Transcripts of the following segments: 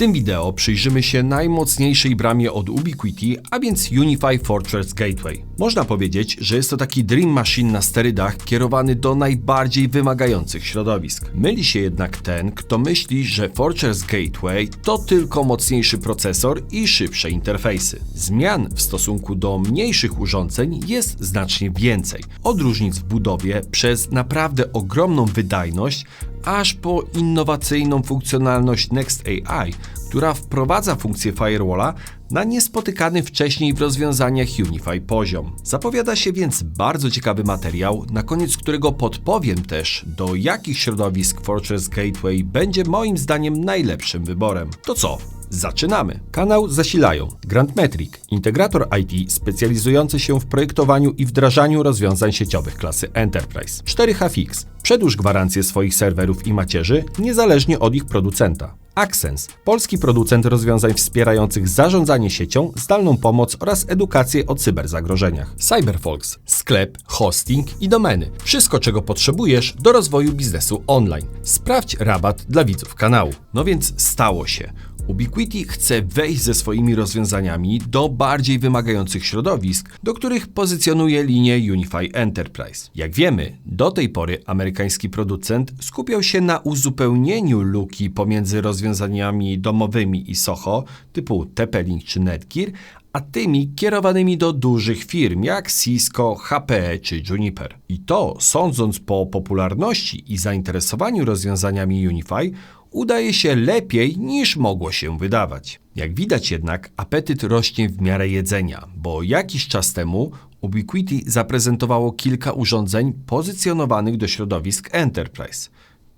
tym wideo przyjrzymy się najmocniejszej bramie od Ubiquiti, a więc Unify Fortress Gateway. Można powiedzieć, że jest to taki dream machine na sterydach kierowany do najbardziej wymagających środowisk. Myli się jednak ten, kto myśli, że Fortress Gateway to tylko mocniejszy procesor i szybsze interfejsy. Zmian w stosunku do mniejszych urządzeń jest znacznie więcej. Od różnic w budowie przez naprawdę ogromną wydajność, aż po innowacyjną funkcjonalność Next AI, która wprowadza funkcję firewalla na niespotykany wcześniej w rozwiązaniach Unify poziom. Zapowiada się więc bardzo ciekawy materiał, na koniec którego podpowiem też, do jakich środowisk Fortress Gateway będzie moim zdaniem najlepszym wyborem. To co? Zaczynamy! Kanał zasilają Grandmetric, integrator IT specjalizujący się w projektowaniu i wdrażaniu rozwiązań sieciowych klasy Enterprise. 4H Fix. Przedłuż gwarancję swoich serwerów i macierzy niezależnie od ich producenta. Access, polski producent rozwiązań wspierających zarządzanie siecią, zdalną pomoc oraz edukację o cyberzagrożeniach. Cyberfolks, sklep, hosting i domeny. Wszystko, czego potrzebujesz do rozwoju biznesu online. Sprawdź rabat dla widzów kanału. No więc stało się. Ubiquiti chce wejść ze swoimi rozwiązaniami do bardziej wymagających środowisk, do których pozycjonuje linię Unify Enterprise. Jak wiemy, do tej pory amerykański producent skupiał się na uzupełnieniu luki pomiędzy rozwiązaniami domowymi i SOHO typu TP-Link czy Netgear, a tymi kierowanymi do dużych firm jak Cisco, HP czy Juniper. I to, sądząc po popularności i zainteresowaniu rozwiązaniami Unify, udaje się lepiej niż mogło się wydawać. Jak widać jednak, apetyt rośnie w miarę jedzenia, bo jakiś czas temu Ubiquiti zaprezentowało kilka urządzeń pozycjonowanych do środowisk Enterprise.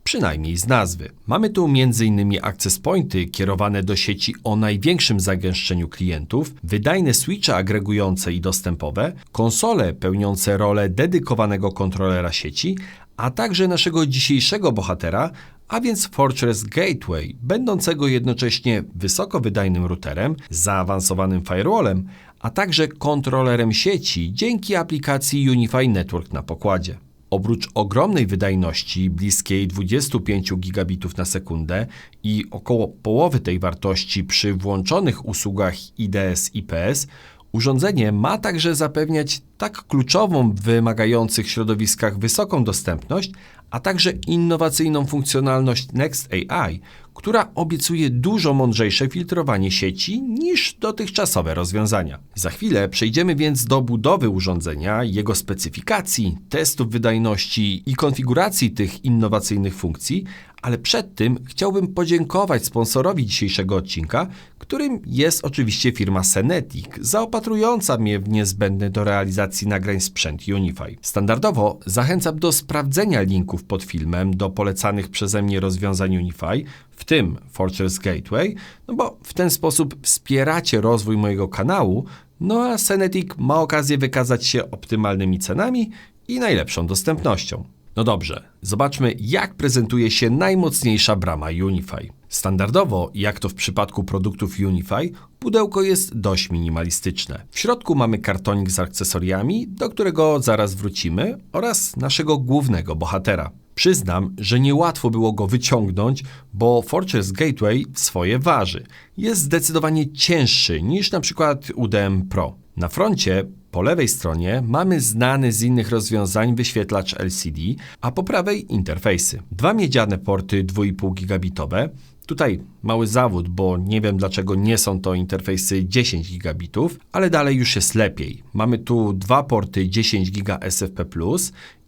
Przynajmniej z nazwy. Mamy tu m.in. access pointy kierowane do sieci o największym zagęszczeniu klientów, wydajne switche agregujące i dostępowe, konsole pełniące rolę dedykowanego kontrolera sieci, a także naszego dzisiejszego bohatera, a więc Fortress Gateway, będącego jednocześnie wysoko wydajnym routerem, zaawansowanym firewallem, a także kontrolerem sieci dzięki aplikacji Unify Network na pokładzie. Oprócz ogromnej wydajności, bliskiej 25 gigabitów na sekundę i około połowy tej wartości przy włączonych usługach IDS IPS, urządzenie ma także zapewniać tak kluczową w wymagających środowiskach wysoką dostępność, a także innowacyjną funkcjonalność Next AI, która obiecuje dużo mądrzejsze filtrowanie sieci niż dotychczasowe rozwiązania. Za chwilę przejdziemy więc do budowy urządzenia, jego specyfikacji, testów wydajności i konfiguracji tych innowacyjnych funkcji, ale przed tym chciałbym podziękować sponsorowi dzisiejszego odcinka, którym jest oczywiście firma Senetic, zaopatrująca mnie w niezbędny do realizacji nagrań sprzęt Unify. Standardowo zachęcam do sprawdzenia linków pod filmem do polecanych przeze mnie rozwiązań Unify, w tym Fortress Gateway, no bo w ten sposób wspieracie rozwój mojego kanału, no a Senetic ma okazję wykazać się optymalnymi cenami i najlepszą dostępnością. No dobrze, zobaczmy jak prezentuje się najmocniejsza brama Unify. Standardowo, jak to w przypadku produktów Unify, pudełko jest dość minimalistyczne. W środku mamy kartonik z akcesoriami, do którego zaraz wrócimy, oraz naszego głównego bohatera. Przyznam, że niełatwo było go wyciągnąć, bo Fortress Gateway swoje waży. Jest zdecydowanie cięższy niż na przykład UDM Pro. Na froncie po lewej stronie mamy znany z innych rozwiązań wyświetlacz LCD, a po prawej interfejsy. Dwa miedziane porty 2,5 gigabitowe. Tutaj mały zawód, bo nie wiem dlaczego nie są to interfejsy 10 gigabitów, ale dalej już jest lepiej. Mamy tu dwa porty 10 giga SFP+,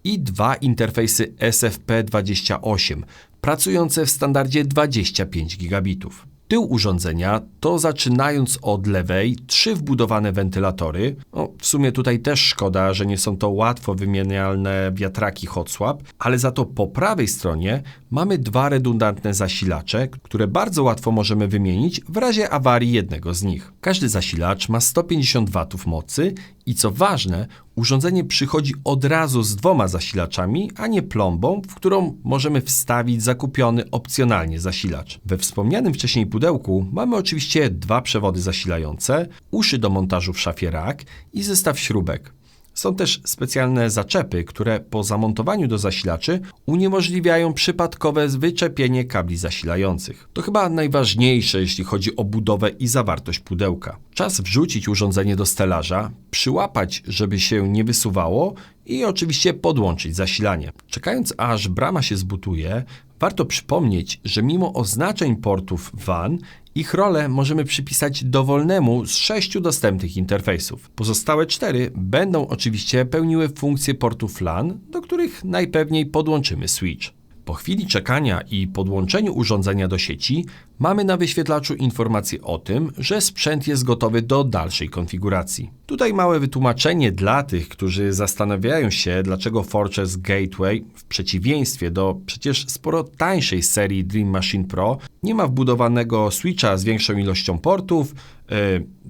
i dwa interfejsy SFP28, pracujące w standardzie 25 gigabitów. Tył urządzenia to zaczynając od lewej trzy wbudowane wentylatory. No, w sumie tutaj też szkoda, że nie są to łatwo wymienialne wiatraki hot swap, ale za to po prawej stronie mamy dwa redundantne zasilacze, które bardzo łatwo możemy wymienić w razie awarii jednego z nich. Każdy zasilacz ma 150 W mocy i co ważne, urządzenie przychodzi od razu z dwoma zasilaczami, a nie plombą, w którą możemy wstawić zakupiony opcjonalnie zasilacz. We wspomnianym wcześniej pudełku mamy oczywiście dwa przewody zasilające, uszy do montażu w szafie rack i zestaw śrubek. Są też specjalne zaczepy, które po zamontowaniu do zasilaczy uniemożliwiają przypadkowe wyczepienie kabli zasilających. To chyba najważniejsze, jeśli chodzi o budowę i zawartość pudełka. Czas wrzucić urządzenie do stelaża, przyłapać, żeby się nie wysuwało i oczywiście podłączyć zasilanie. Czekając aż brama się zbutuje, warto przypomnieć, że mimo oznaczeń portów WAN, ich rolę możemy przypisać dowolnemu z sześciu dostępnych interfejsów. Pozostałe cztery będą oczywiście pełniły funkcje portów LAN, do których najpewniej podłączymy switch. Po chwili czekania i podłączeniu urządzenia do sieci mamy na wyświetlaczu informację o tym, że sprzęt jest gotowy do dalszej konfiguracji. Tutaj małe wytłumaczenie dla tych, którzy zastanawiają się, dlaczego Fortress Gateway w przeciwieństwie do przecież sporo tańszej serii Dream Machine Pro nie ma wbudowanego switcha z większą ilością portów, yy,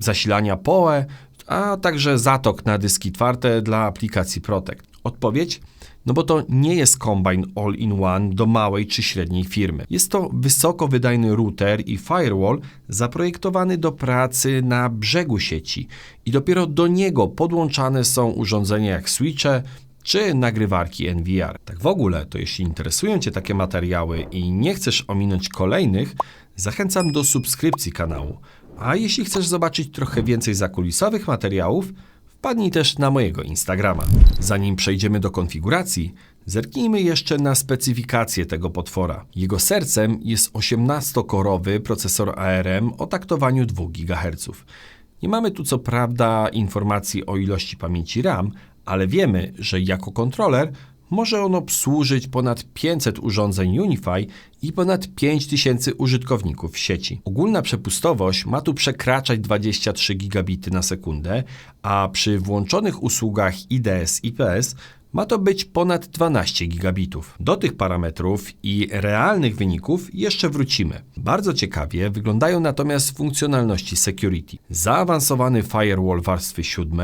zasilania PoE, a także zatok na dyski twarde dla aplikacji Protect. Odpowiedź? No bo to nie jest kombine all-in-one do małej czy średniej firmy. Jest to wysoko wydajny router i firewall zaprojektowany do pracy na brzegu sieci i dopiero do niego podłączane są urządzenia jak switche, czy nagrywarki NVR. Tak w ogóle, to jeśli interesują Cię takie materiały i nie chcesz ominąć kolejnych, zachęcam do subskrypcji kanału. A jeśli chcesz zobaczyć trochę więcej zakulisowych materiałów, wpadnij też na mojego Instagrama. Zanim przejdziemy do konfiguracji, zerknijmy jeszcze na specyfikację tego potwora. Jego sercem jest 18-korowy procesor ARM o taktowaniu 2 GHz. Nie mamy tu co prawda informacji o ilości pamięci RAM, ale wiemy, że jako kontroler może on obsłużyć ponad 500 urządzeń Unify i ponad 5000 użytkowników sieci. Ogólna przepustowość ma tu przekraczać 23 gigabity na sekundę, a przy włączonych usługach IDS IPS ma to być ponad 12 gigabitów. Do tych parametrów i realnych wyników jeszcze wrócimy. Bardzo ciekawie wyglądają natomiast funkcjonalności security. Zaawansowany firewall warstwy 7,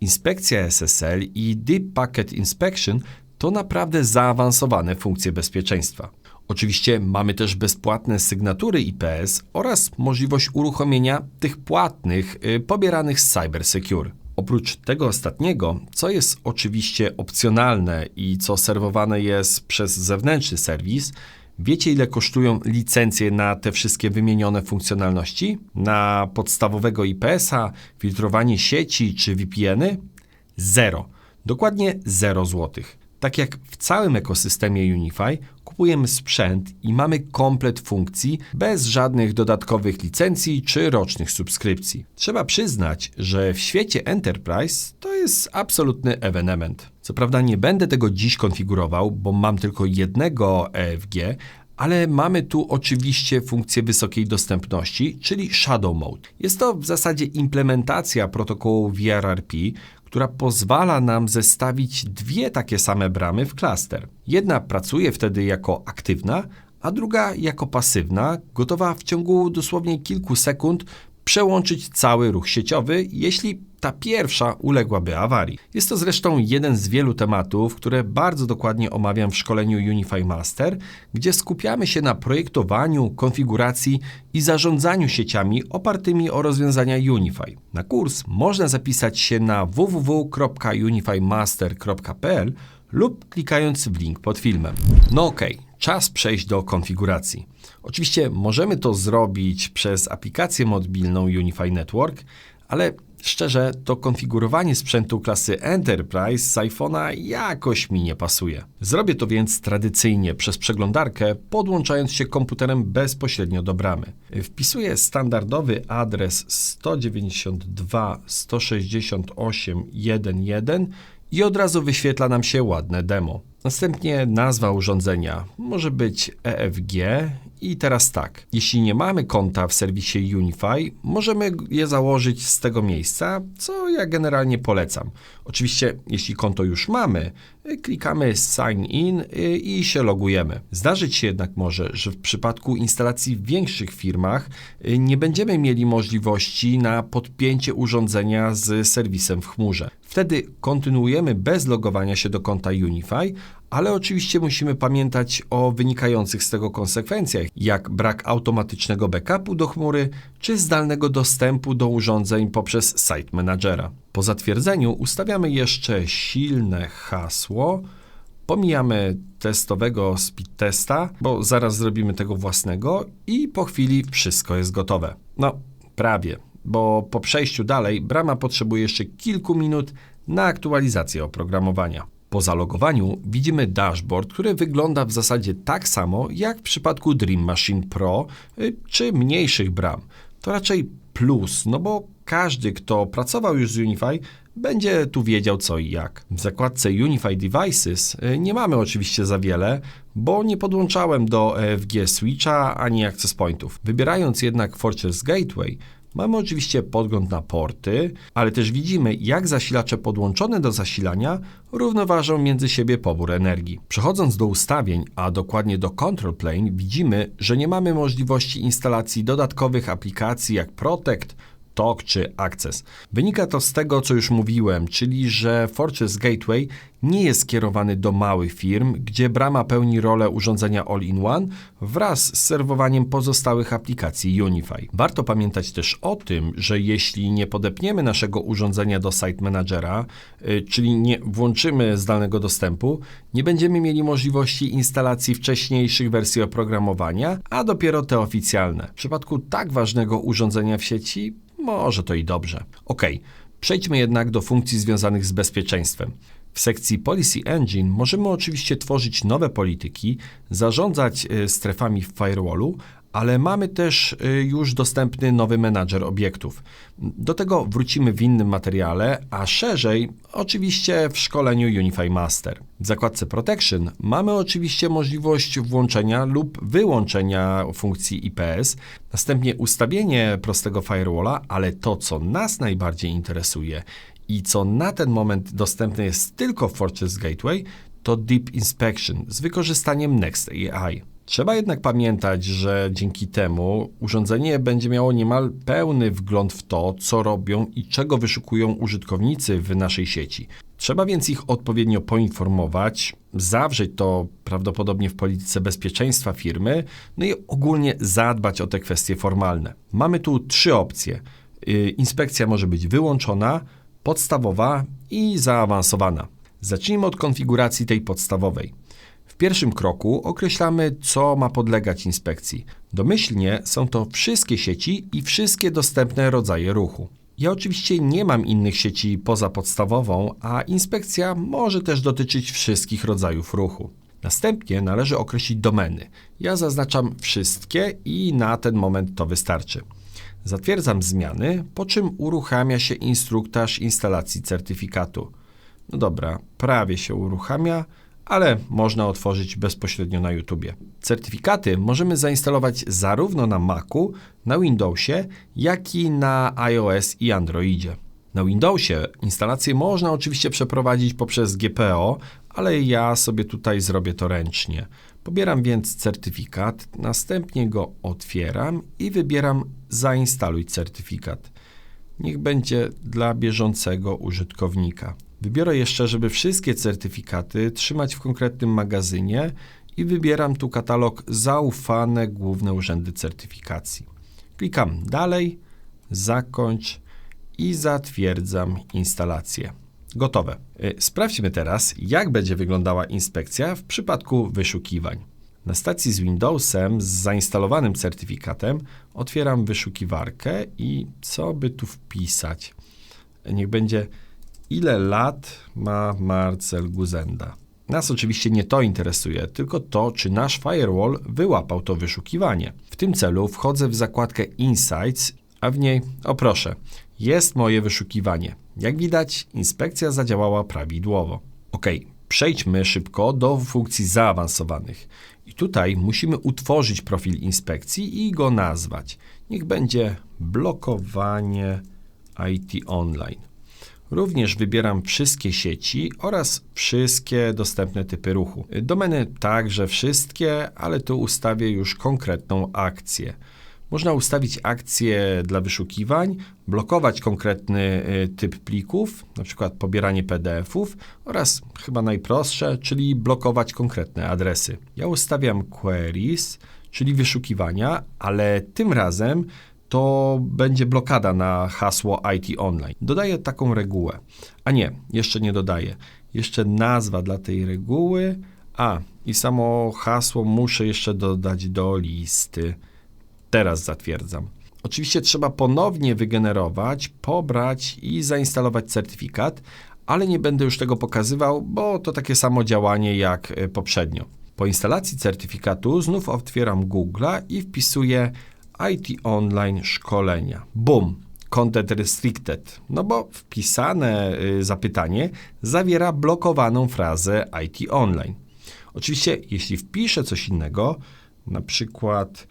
inspekcja SSL i Deep Packet Inspection to naprawdę zaawansowane funkcje bezpieczeństwa. Oczywiście mamy też bezpłatne sygnatury IPS oraz możliwość uruchomienia tych płatnych, yy, pobieranych z CyberSecure. Oprócz tego ostatniego, co jest oczywiście opcjonalne i co serwowane jest przez zewnętrzny serwis, wiecie ile kosztują licencje na te wszystkie wymienione funkcjonalności? Na podstawowego IPS-a, filtrowanie sieci czy VPN-y? Zero. Dokładnie 0 złotych. Tak jak w całym ekosystemie Unify, kupujemy sprzęt i mamy komplet funkcji bez żadnych dodatkowych licencji czy rocznych subskrypcji. Trzeba przyznać, że w świecie Enterprise to jest absolutny ewenement. Co prawda nie będę tego dziś konfigurował, bo mam tylko jednego EFG, ale mamy tu oczywiście funkcję wysokiej dostępności, czyli Shadow Mode. Jest to w zasadzie implementacja protokołu VRRP, która pozwala nam zestawić dwie takie same bramy w klaster. Jedna pracuje wtedy jako aktywna, a druga jako pasywna, gotowa w ciągu dosłownie kilku sekund przełączyć cały ruch sieciowy, jeśli ta pierwsza uległaby awarii. Jest to zresztą jeden z wielu tematów, które bardzo dokładnie omawiam w szkoleniu Unify Master, gdzie skupiamy się na projektowaniu, konfiguracji i zarządzaniu sieciami opartymi o rozwiązania Unify. Na kurs można zapisać się na www.unifymaster.pl lub klikając w link pod filmem. No okej, czas przejść do konfiguracji. Oczywiście możemy to zrobić przez aplikację mobilną Unify Network, ale szczerze, to konfigurowanie sprzętu klasy Enterprise z iPhone'a jakoś mi nie pasuje. Zrobię to więc tradycyjnie przez przeglądarkę, podłączając się komputerem bezpośrednio do bramy. Wpisuję standardowy adres 192.168.1.1 i od razu wyświetla nam się ładne demo. Następnie nazwa urządzenia może być EFG i teraz tak, jeśli nie mamy konta w serwisie Unify, możemy je założyć z tego miejsca, co ja generalnie polecam. Oczywiście, jeśli konto już mamy, klikamy Sign In y, i się logujemy. Zdarzyć się jednak może, że w przypadku instalacji w większych firmach y, nie będziemy mieli możliwości na podpięcie urządzenia z serwisem w chmurze. Wtedy kontynuujemy bez logowania się do konta Unify, ale oczywiście musimy pamiętać o wynikających z tego konsekwencjach, jak brak automatycznego backupu do chmury czy zdalnego dostępu do urządzeń poprzez Site Managera. Po zatwierdzeniu ustawiamy jeszcze silne hasło. Pomijamy testowego speed testa, bo zaraz zrobimy tego własnego i po chwili wszystko jest gotowe. No, prawie, bo po przejściu dalej brama potrzebuje jeszcze kilku minut na aktualizację oprogramowania. Po zalogowaniu widzimy dashboard, który wygląda w zasadzie tak samo jak w przypadku Dream Machine Pro y, czy mniejszych bram. To raczej plus, no bo każdy, kto pracował już z Unify, będzie tu wiedział co i jak. W zakładce Unify Devices y, nie mamy oczywiście za wiele, bo nie podłączałem do EFG Switcha ani access pointów. Wybierając jednak Fortress Gateway, Mamy oczywiście podgląd na porty, ale też widzimy, jak zasilacze podłączone do zasilania równoważą między siebie pobór energii. Przechodząc do ustawień, a dokładnie do Control Plane, widzimy, że nie mamy możliwości instalacji dodatkowych aplikacji jak Protect, TOK czy Access. Wynika to z tego, co już mówiłem, czyli że Fortress Gateway nie jest skierowany do małych firm, gdzie brama pełni rolę urządzenia all-in-one wraz z serwowaniem pozostałych aplikacji Unify. Warto pamiętać też o tym, że jeśli nie podepniemy naszego urządzenia do Site Managera, y, czyli nie włączymy zdalnego dostępu, nie będziemy mieli możliwości instalacji wcześniejszych wersji oprogramowania, a dopiero te oficjalne. W przypadku tak ważnego urządzenia w sieci może to i dobrze. Ok, przejdźmy jednak do funkcji związanych z bezpieczeństwem. W sekcji Policy Engine możemy oczywiście tworzyć nowe polityki, zarządzać e, strefami w firewallu, ale mamy też y, już dostępny nowy menadżer obiektów. Do tego wrócimy w innym materiale, a szerzej oczywiście w szkoleniu Unify Master. W zakładce Protection mamy oczywiście możliwość włączenia lub wyłączenia funkcji IPS, następnie ustawienie prostego firewalla, ale to co nas najbardziej interesuje i co na ten moment dostępne jest tylko w Fortress Gateway, to Deep Inspection z wykorzystaniem Next AI. Trzeba jednak pamiętać, że dzięki temu urządzenie będzie miało niemal pełny wgląd w to, co robią i czego wyszukują użytkownicy w naszej sieci. Trzeba więc ich odpowiednio poinformować, zawrzeć to prawdopodobnie w polityce bezpieczeństwa firmy, no i ogólnie zadbać o te kwestie formalne. Mamy tu trzy opcje. Y, inspekcja może być wyłączona, podstawowa i zaawansowana. Zacznijmy od konfiguracji tej podstawowej. Pierwszym kroku określamy, co ma podlegać inspekcji. Domyślnie są to wszystkie sieci i wszystkie dostępne rodzaje ruchu. Ja oczywiście nie mam innych sieci poza podstawową, a inspekcja może też dotyczyć wszystkich rodzajów ruchu. Następnie należy określić domeny. Ja zaznaczam wszystkie i na ten moment to wystarczy. Zatwierdzam zmiany, po czym uruchamia się instruktaż instalacji certyfikatu. No dobra, prawie się uruchamia ale można otworzyć bezpośrednio na YouTube. Certyfikaty możemy zainstalować zarówno na Macu, na Windowsie, jak i na iOS i Androidzie. Na Windowsie instalację można oczywiście przeprowadzić poprzez GPO, ale ja sobie tutaj zrobię to ręcznie. Pobieram więc certyfikat, następnie go otwieram i wybieram Zainstaluj certyfikat. Niech będzie dla bieżącego użytkownika. Wybiorę jeszcze, żeby wszystkie certyfikaty trzymać w konkretnym magazynie i wybieram tu katalog Zaufane Główne Urzędy Certyfikacji. Klikam Dalej, Zakończ i zatwierdzam instalację. Gotowe. Y, sprawdźmy teraz, jak będzie wyglądała inspekcja w przypadku wyszukiwań. Na stacji z Windowsem z zainstalowanym certyfikatem otwieram wyszukiwarkę i co by tu wpisać? Niech będzie ile lat ma Marcel Guzenda. Nas oczywiście nie to interesuje, tylko to, czy nasz firewall wyłapał to wyszukiwanie. W tym celu wchodzę w zakładkę Insights, a w niej, o proszę, jest moje wyszukiwanie. Jak widać, inspekcja zadziałała prawidłowo. Ok, przejdźmy szybko do funkcji zaawansowanych. I tutaj musimy utworzyć profil inspekcji i go nazwać. Niech będzie blokowanie IT online. Również wybieram wszystkie sieci oraz wszystkie dostępne typy ruchu. Domeny także wszystkie, ale tu ustawię już konkretną akcję. Można ustawić akcję dla wyszukiwań, blokować konkretny y, typ plików, np. pobieranie PDF-ów oraz chyba najprostsze, czyli blokować konkretne adresy. Ja ustawiam queries, czyli wyszukiwania, ale tym razem to będzie blokada na hasło IT Online. Dodaję taką regułę. A nie, jeszcze nie dodaję. Jeszcze nazwa dla tej reguły. A, i samo hasło muszę jeszcze dodać do listy. Teraz zatwierdzam. Oczywiście trzeba ponownie wygenerować, pobrać i zainstalować certyfikat, ale nie będę już tego pokazywał, bo to takie samo działanie jak e, poprzednio. Po instalacji certyfikatu znów otwieram Google'a i wpisuję IT Online szkolenia. Boom! Content restricted, no bo wpisane y, zapytanie zawiera blokowaną frazę IT Online. Oczywiście, jeśli wpiszę coś innego, na przykład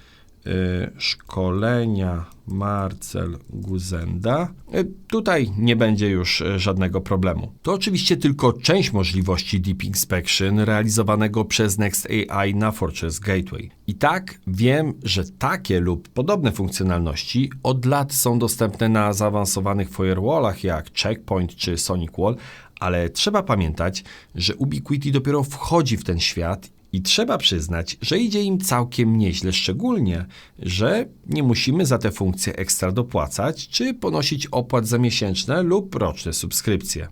szkolenia Marcel Guzenda, y, tutaj nie będzie już y, żadnego problemu. To oczywiście tylko część możliwości Deep Inspection realizowanego przez Next AI na Fortress Gateway. I tak wiem, że takie lub podobne funkcjonalności od lat są dostępne na zaawansowanych firewallach jak Checkpoint czy Sonic Wall, ale trzeba pamiętać, że Ubiquiti dopiero wchodzi w ten świat i trzeba przyznać, że idzie im całkiem nieźle, szczególnie, że nie musimy za te funkcje ekstra dopłacać czy ponosić opłat za miesięczne lub roczne subskrypcje.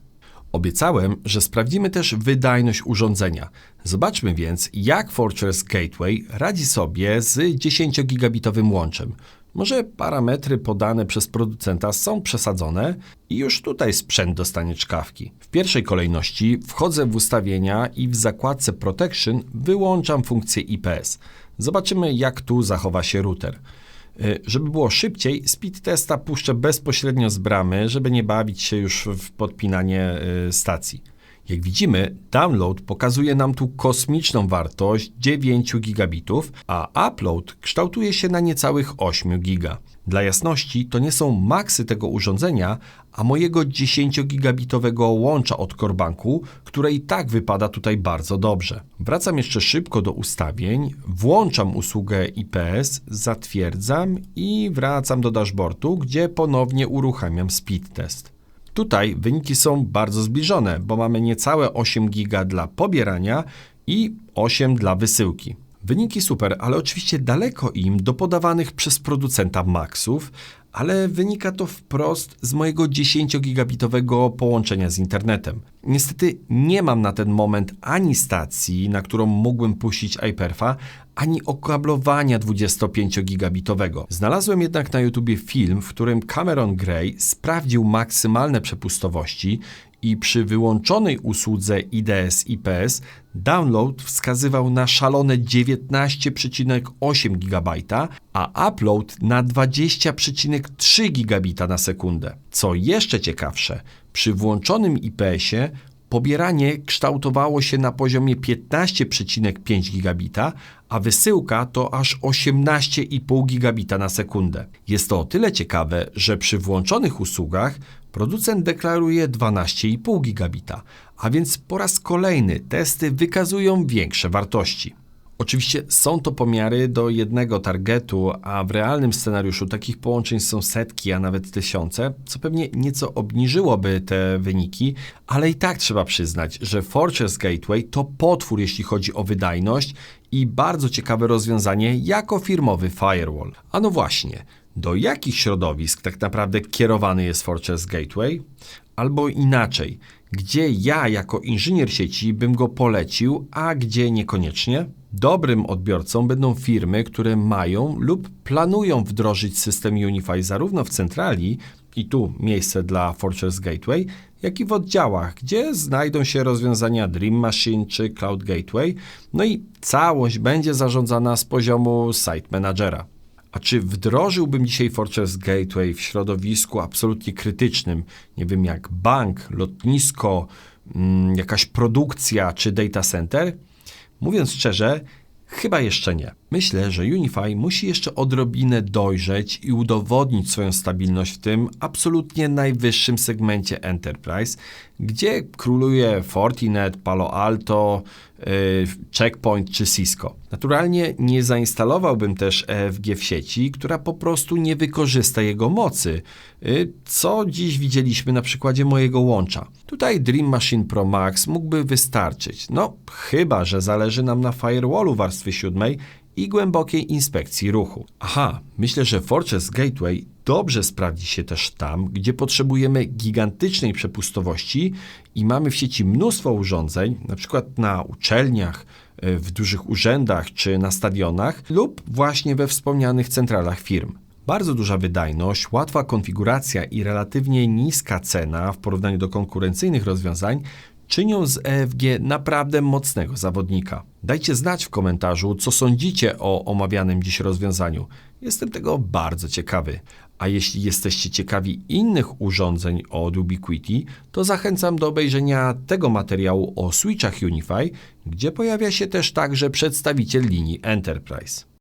Obiecałem, że sprawdzimy też wydajność urządzenia. Zobaczmy więc, jak Fortress Gateway radzi sobie z 10-gigabitowym łączem. Może parametry podane przez producenta są przesadzone i już tutaj sprzęt dostanie czkawki. W pierwszej kolejności wchodzę w ustawienia i w zakładce Protection wyłączam funkcję IPS. Zobaczymy jak tu zachowa się router. Y, Żeby było szybciej, speed testa puszczę bezpośrednio z bramy, żeby nie bawić się już w podpinanie y, stacji. Jak widzimy, download pokazuje nam tu kosmiczną wartość 9 gigabitów, a upload kształtuje się na niecałych 8 giga. Dla jasności, to nie są maksy tego urządzenia, a mojego 10-gigabitowego łącza od Corbanku, które i tak wypada tutaj bardzo dobrze. Wracam jeszcze szybko do ustawień, włączam usługę IPS, zatwierdzam i wracam do dashboardu, gdzie ponownie uruchamiam speed test. Tutaj wyniki są bardzo zbliżone, bo mamy niecałe 8 giga dla pobierania i 8 dla wysyłki. Wyniki super, ale oczywiście daleko im do podawanych przez producenta maksów, ale wynika to wprost z mojego 10-gigabitowego połączenia z internetem. Niestety nie mam na ten moment ani stacji, na którą mógłbym puścić iPerfa, ani okablowania 25-gigabitowego. Znalazłem jednak na YouTubie film, w którym Cameron Gray sprawdził maksymalne przepustowości i przy wyłączonej usłudze IDS IPS download wskazywał na szalone 19,8 GB, a upload na 20,3 GB na sekundę. Co jeszcze ciekawsze, przy włączonym IPS-ie pobieranie kształtowało się na poziomie 15,5 gigabita, a wysyłka to aż 18,5 gigabita na sekundę. Jest to o tyle ciekawe, że przy włączonych usługach producent deklaruje 12,5 gigabita, a więc po raz kolejny testy wykazują większe wartości. Oczywiście są to pomiary do jednego targetu, a w realnym scenariuszu takich połączeń są setki, a nawet tysiące, co pewnie nieco obniżyłoby te wyniki, ale i tak trzeba przyznać, że Fortress Gateway to potwór, jeśli chodzi o wydajność i bardzo ciekawe rozwiązanie jako firmowy firewall. A no właśnie, do jakich środowisk tak naprawdę kierowany jest Fortress Gateway? Albo inaczej, gdzie ja jako inżynier sieci bym go polecił, a gdzie niekoniecznie? Dobrym odbiorcą będą firmy, które mają lub planują wdrożyć system Unify zarówno w centrali, i tu miejsce dla Fortress Gateway, jak i w oddziałach, gdzie znajdą się rozwiązania Dream Machine czy Cloud Gateway, no i całość będzie zarządzana z poziomu Site Managera. A czy wdrożyłbym dzisiaj Fortress Gateway w środowisku absolutnie krytycznym, nie wiem jak bank, lotnisko, mm, jakaś produkcja czy data center? Mówiąc szczerze, chyba jeszcze nie. Myślę, że Unify musi jeszcze odrobinę dojrzeć i udowodnić swoją stabilność w tym absolutnie najwyższym segmencie Enterprise, gdzie króluje Fortinet, Palo Alto, yy, Checkpoint czy Cisco. Naturalnie nie zainstalowałbym też EFG w sieci, która po prostu nie wykorzysta jego mocy, yy, co dziś widzieliśmy na przykładzie mojego łącza. Tutaj Dream Machine Pro Max mógłby wystarczyć, no chyba, że zależy nam na firewallu warstwy siódmej i głębokiej inspekcji ruchu. Aha, myślę, że Fortress Gateway dobrze sprawdzi się też tam, gdzie potrzebujemy gigantycznej przepustowości i mamy w sieci mnóstwo urządzeń, na przykład na uczelniach, y, w dużych urzędach czy na stadionach lub właśnie we wspomnianych centralach firm. Bardzo duża wydajność, łatwa konfiguracja i relatywnie niska cena w porównaniu do konkurencyjnych rozwiązań czynią z EFG naprawdę mocnego zawodnika. Dajcie znać w komentarzu, co sądzicie o omawianym dziś rozwiązaniu. Jestem tego bardzo ciekawy. A jeśli jesteście ciekawi innych urządzeń od Ubiquiti, to zachęcam do obejrzenia tego materiału o switchach Unify, gdzie pojawia się też także przedstawiciel linii Enterprise.